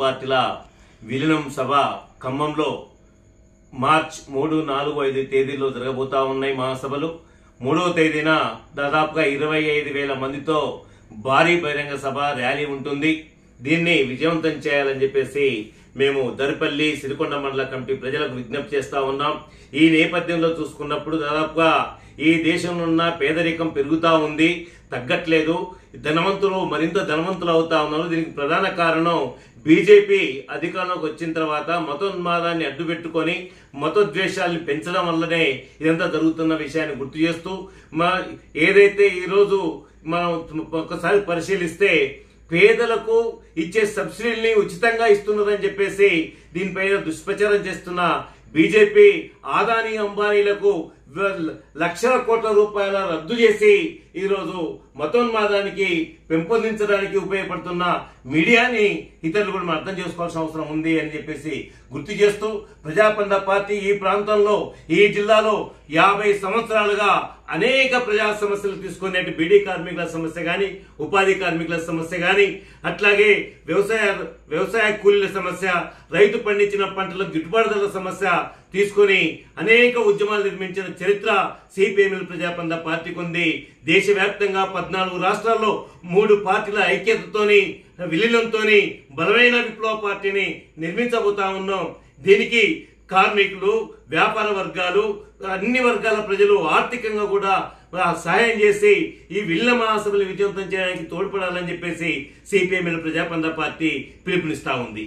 పార్టీల విలీనం సభ ఖమ్మంలో మార్చ్ మూడు నాలుగు ఐదు తేదీల్లో జరగబోతా ఉన్నాయి మహాసభలు. మూడవ తేదీన దాదాపుగా ఇరవై ఐదు వేల మందితో భారీ బహిరంగ సభ ర్యాలీ ఉంటుంది. దీన్ని విజయవంతం చేయాలని చెప్పేసి మేము దరిపల్లి సిరికొండ మండల కమిటీ ప్రజలకు విజ్ఞప్తి చేస్తా ఉన్నాం. ఈ నేపథ్యంలో చూసుకున్నప్పుడు దాదాపుగా ఈ దేశంలో ఉన్న పేదరికం పెరుగుతూ ఉంది. తగ్గట్లేదు. ధనవంతులు మరింత ధనవంతులు అవుతా ఉన్నారు. దీనికి ప్రధాన కారణం బీజేపీ అధికారంలోకి వచ్చిన తర్వాత మతోన్మాదాన్ని అడ్డుపెట్టుకొని మతోద్వేషాలను పెంచడం వల్లనే ఇదంతా జరుగుతున్న విషయాన్ని గుర్తు చేస్తూ మా ఏదైతే ఈరోజు మనం ఒకసారి పరిశీలిస్తే పేదలకు ఇచ్చే సబ్సిడీని ఉచితంగా ఇస్తున్నదని చెప్పేసి దీనిపైన దుష్ప్రచారం చేస్తున్న బీజేపీ ఆదాని అంబానీలకు లక్షల కోట్ల రూపాయల రద్దు చేసి ఈరోజు మతోన్మాదానికి పెంపొందించడానికి ఉపయోగపడుతున్న మీడియాని ఇతరులు కూడా మనం అర్థం చేసుకోవాల్సిన అవసరం ఉంది అని చెప్పేసి గుర్తు చేస్తూ ప్రజాపంద పార్టీ ఈ ప్రాంతంలో ఈ జిల్లాలో యాభై సంవత్సరాలుగా అనేక ప్రజా సమస్యలు తీసుకునే బీడీ కార్మికుల సమస్య గాని ఉపాధి కార్మికుల సమస్య గాని అట్లాగే వ్యవసాయ వ్యవసాయ కూలీల సమస్య రైతు పండించిన పంటల గిట్టుబాటు ధరల సమస్య తీసుకొని అనేక ఉద్యమాలు నిర్మించిన చరిత్ర సిపిఎంఎల్ ప్రజాపంద పార్టీకి ఉంది దేశవ్యాప్తంగా పద్నాలుగు రాష్ట్రాల్లో మూడు పార్టీల ఐక్యతతోని విలీనంతోని బలమైన విప్లవ పార్టీని నిర్మించబోతా ఉన్నాం. దీనికి కార్మికులు వ్యాపార వర్గాలు అన్ని వర్గాల ప్రజలు ఆర్థికంగా కూడా సహాయం చేసి ఈ విల్ల మహాసభలు విజయవంతం చేయడానికి తోడ్పడాలని చెప్పేసి సిపిఎంఎల్ ప్రజాపంద పార్టీ పిలుపునిస్తా ఉంది.